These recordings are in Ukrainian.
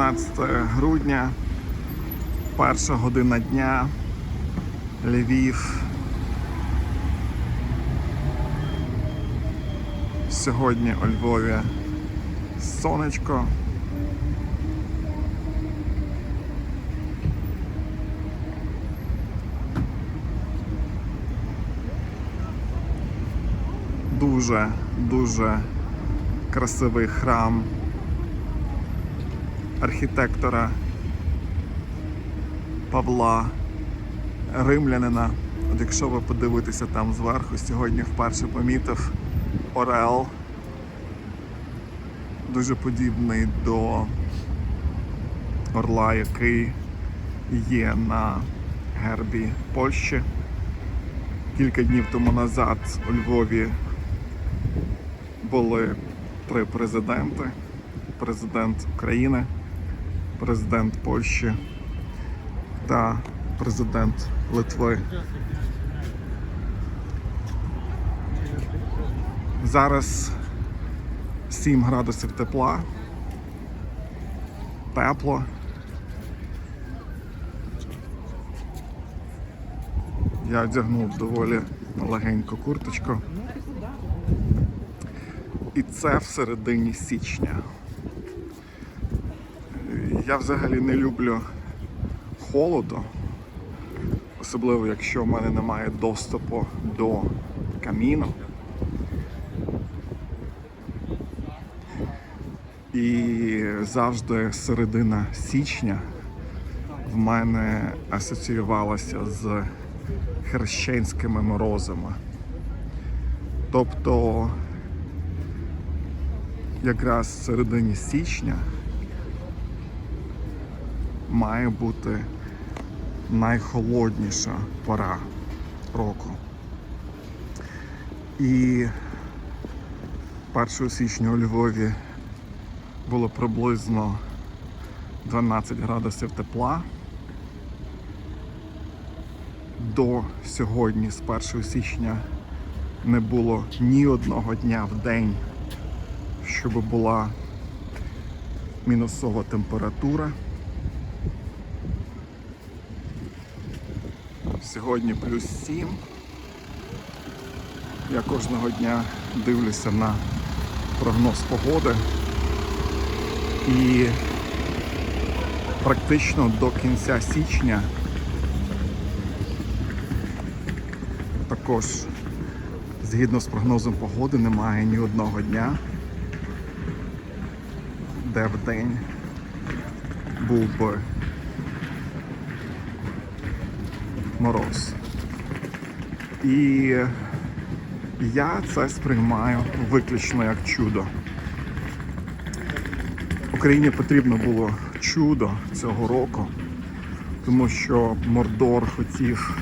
19 грудня, перша година дня, Львів. Сьогодні у Львові сонечко. Дуже, дуже красивий храм архітектора Павла Римлянина. От якщо ви подивитеся там зверху, сьогодні вперше помітив Орел. Дуже подібний до орла, який є на гербі Польщі. Кілька днів тому назад у Львові були три президенти: президент України, президент Польщі та президент Литви. Зараз 7 градусів тепла. Тепло. Я одягнув доволі легеньку курточку. І це в середині січня. Я взагалі не люблю холоду, особливо якщо в мене немає доступу до каміну. І завжди середина січня в мене асоціювалася з хрещенськими морозами. Тобто якраз в середині січня має бути найхолодніша пора року. І 1 січня у Львові було приблизно 12 градусів тепла. До сьогодні, з 1 січня, не було ні одного дня в день, щоб була мінусова температура. Сьогодні плюс 7. Я кожного дня дивлюся на прогноз погоди. І практично до кінця січня також згідно з прогнозом погоди немає ні одного дня, де в день був би мороз. І я це сприймаю виключно як чудо. Україні потрібно було чудо цього року, тому що Мордор хотів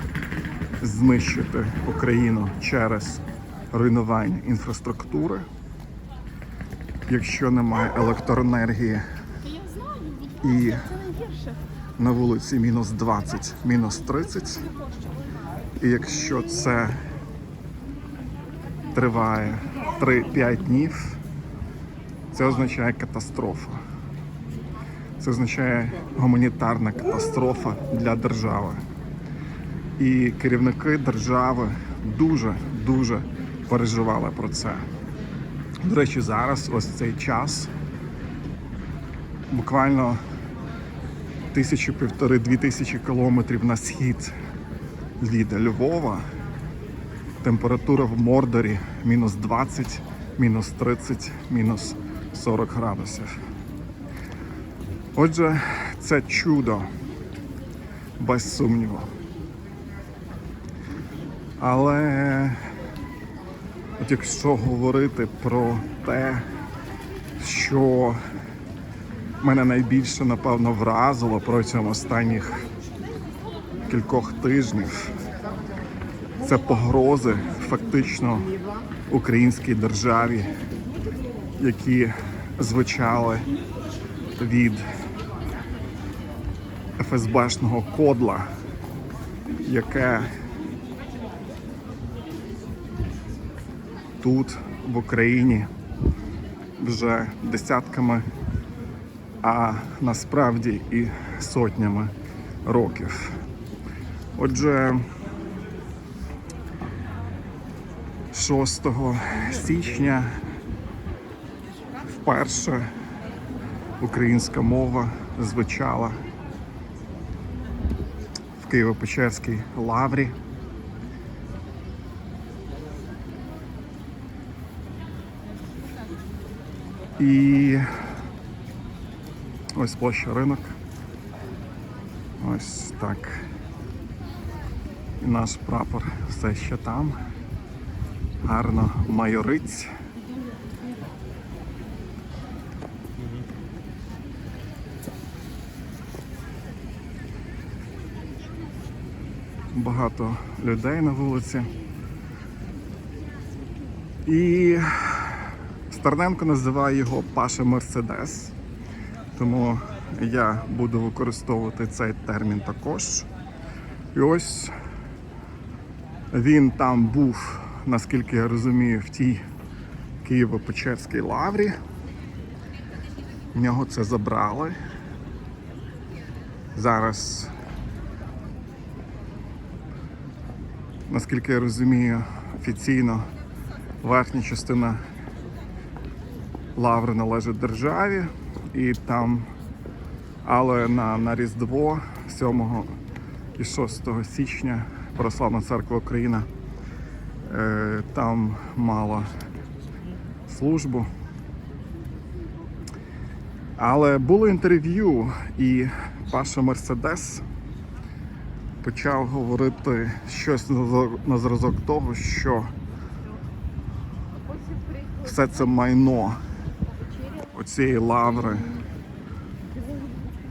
знищити Україну через руйнування інфраструктури. Якщо немає електроенергії і. На вулиці мінус 20, мінус 30, і якщо це триває 3-5 днів, це означає катастрофа. Це означає гуманітарна катастрофа для держави. І керівники держави дуже дуже переживали про це. До речі, зараз ось цей час буквально тисячу півтори-дві тисячі кілометрів на схід від Львова. Температура в Мордорі мінус 20, мінус 30, мінус 40 градусів. Отже, це чудо, без сумніву. Але от якщо говорити про те, що мене найбільше, напевно, вразило протягом останніх кількох тижнів, це погрози фактично українській державі, які звучали від ФСБшного кодла, яке тут, в Україні, вже десятками а насправді і сотнями років. Отже, 6 січня вперше українська мова звучала в Києво-Печерській лаврі. І ось площа ринок. Ось так. І наш прапор все ще там. Гарно майориць. Багато людей на вулиці. І Стерненко називає його Паша Мерседес. Тому я буду використовувати цей термін також. І ось він там був, наскільки я розумію, в тій Києво-Печерській лаврі. В нього це забрали. Зараз, наскільки я розумію, офіційно верхня частина лаври належить державі, і там, але на, на Різдво 7 і 6 січня Православна церква Україна е, там мала службу. Але було інтерв'ю, і Паша Мерседес почав говорити щось на зразок- того, що все це майно оцієї лаври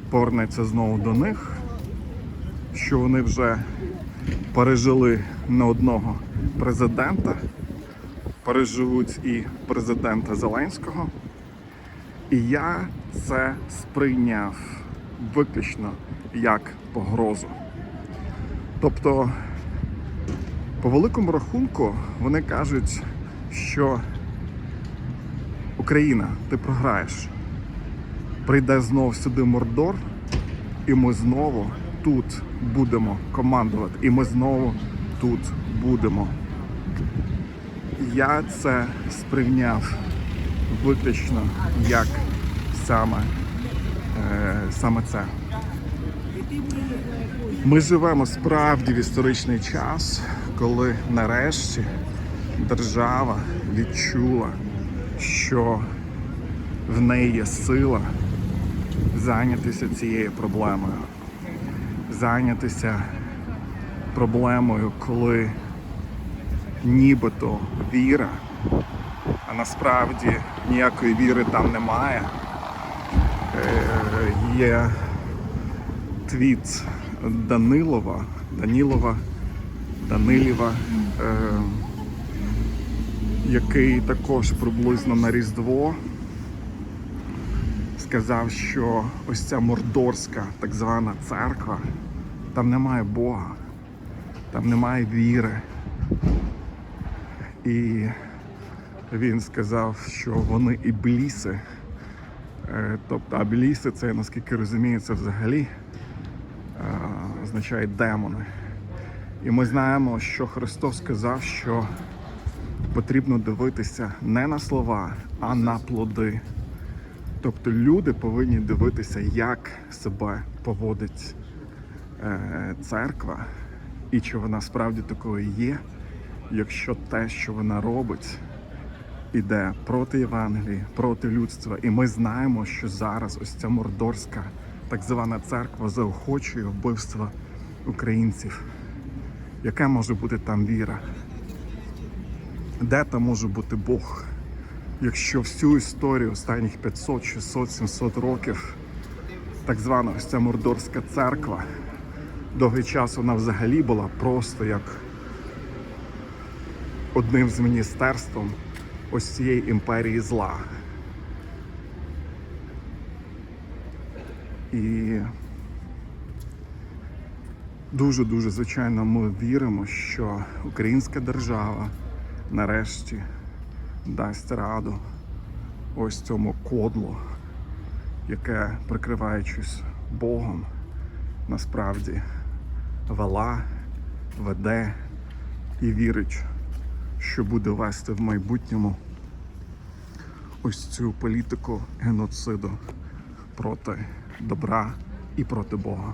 повернеться знову до них, що вони вже пережили не одного президента, переживуть і президента Зеленського. І я це сприйняв виключно як погрозу. Тобто, по великому рахунку, вони кажуть, що Україна, ти програєш. Прийде знову сюди Мордор, і ми знову тут будемо командувати, і ми знову тут будемо. Я це сприйняв виключно як саме, е, саме це. Ми живемо справді в історичний час, коли нарешті держава відчула, що в неї є сила зайнятися цією проблемою. Зайнятися проблемою, коли нібито віра, а насправді ніякої віри там немає. Е, Є твіт Данилова, Данілова, Данилєва, е, який також приблизно на Різдво сказав, що ось ця мордорська так звана церква, там немає Бога, там немає віри. І він сказав, що вони ібліси. Е, Тобто абліси це, наскільки розумію, це взагалі е, означає демони. І ми знаємо, що Христос сказав, що потрібно дивитися не на слова, а на плоди. Тобто люди повинні дивитися, як себе поводить е, церква, і чи вона справді такою є, якщо те, що вона робить, іде проти Євангелії, проти людства. І ми знаємо, що зараз ось ця мордорська так звана церква заохочує вбивство українців. Яка може бути там віра? Де там може бути Бог? Якщо всю історію останніх 500, 600, 700 років так звана ось ця мордорська церква довгий час вона взагалі була просто як одним з міністерством ось цієї імперії зла. І дуже-дуже звичайно ми віримо, що українська держава нарешті дасть раду ось цьому кодлу, яке, прикриваючись Богом, насправді вела, веде і вірить, що буде вести в майбутньому ось цю політику геноциду проти добра і проти Бога.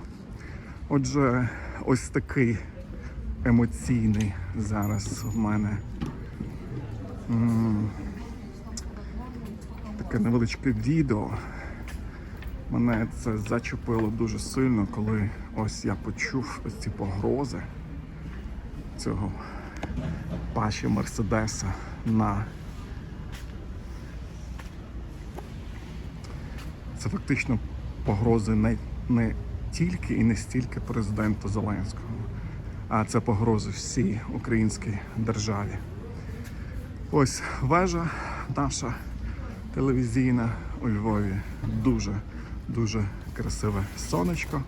Отже, ось такий емоційний зараз в мене таке невеличке відео. Мене це зачепило дуже сильно, коли ось я почув ось ці погрози цього паші Мерседеса на це фактично погрози не, не тільки і не стільки президенту Зеленського, а це погрози всій українській державі. Ось вежа наша телевізійна у Львові. Дуже, дуже красиве сонечко.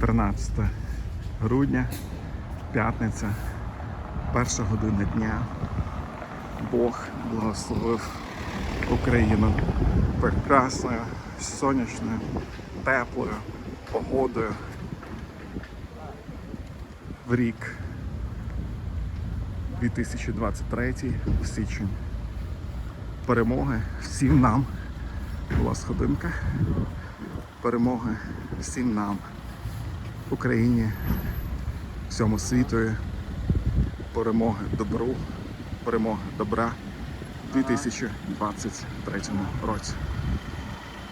Тринадцяте грудня, п'ятниця, перша година дня. Бог благословив Україну прекрасною, сонячною, теплою погодою рік 2023 в січень. Перемоги всім нам. Була сходинка. Перемоги всім нам, Україні, всьому світові. Перемоги добру, перемоги добра в 2023 році.